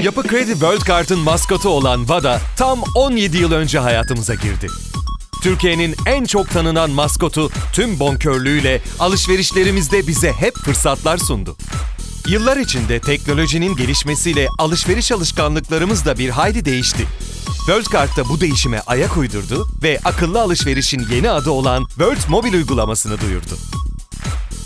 Yapı Kredi World Card'ın maskotu olan VADA tam 17 yıl önce hayatımıza girdi. Türkiye'nin en çok tanınan maskotu tüm bonkörlüğüyle alışverişlerimizde bize hep fırsatlar sundu. Yıllar içinde teknolojinin gelişmesiyle alışveriş alışkanlıklarımız da bir hayli değişti. World Card da bu değişime ayak uydurdu ve akıllı alışverişin yeni adı olan World Mobile uygulamasını duyurdu.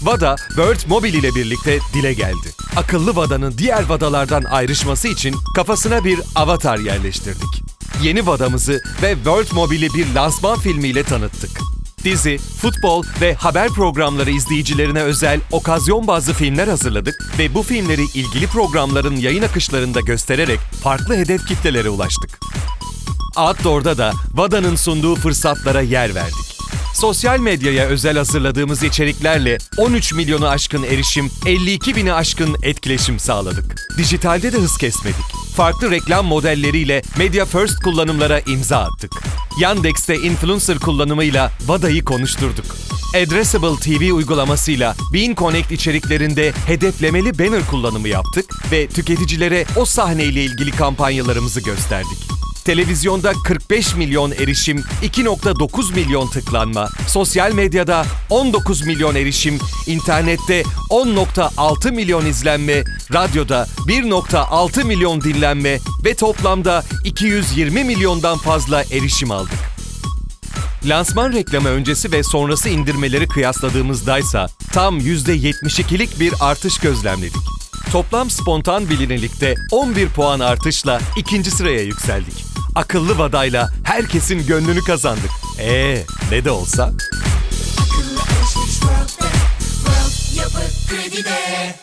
VADA, World Mobile ile birlikte dile geldi. Akıllı VADA'nın diğer VADA'lardan ayrışması için kafasına bir avatar yerleştirdik. Yeni VADA'mızı ve World Mobile'i bir lansman filmiyle tanıttık. Dizi, futbol ve haber programları izleyicilerine özel okazyon bazlı filmler hazırladık ve bu filmleri ilgili programların yayın akışlarında göstererek farklı hedef kitlelere ulaştık. Outdoor'da da VADA'nın sunduğu fırsatlara yer verdik. Sosyal medyaya özel hazırladığımız içeriklerle 13 milyonu aşkın erişim, 52 bini aşkın etkileşim sağladık. Dijitalde de hız kesmedik. Farklı reklam modelleriyle Media First kullanımlara imza attık. Yandex'te influencer kullanımıyla VADA'yı konuşturduk. Addressable TV uygulamasıyla Bean Connect içeriklerinde hedeflemeli banner kullanımı yaptık ve tüketicilere o sahneyle ilgili kampanyalarımızı gösterdik. Televizyonda 45 milyon erişim, 2.9 milyon tıklanma, sosyal medyada 19 milyon erişim, internette 10.6 milyon izlenme, radyoda 1.6 milyon dinlenme ve toplamda 220 milyondan fazla erişim aldık. Lansman reklamı öncesi ve sonrası indirmeleri kıyasladığımızdaysa tam %72'lik bir artış gözlemledik. Toplam spontan bilinilikte 11 puan artışla ikinci sıraya yükseldik. Akıllı vadayla herkesin gönlünü kazandık. Ee, ne de olsa. Akıllı alışveriş World'de. World Yapı Kredi'de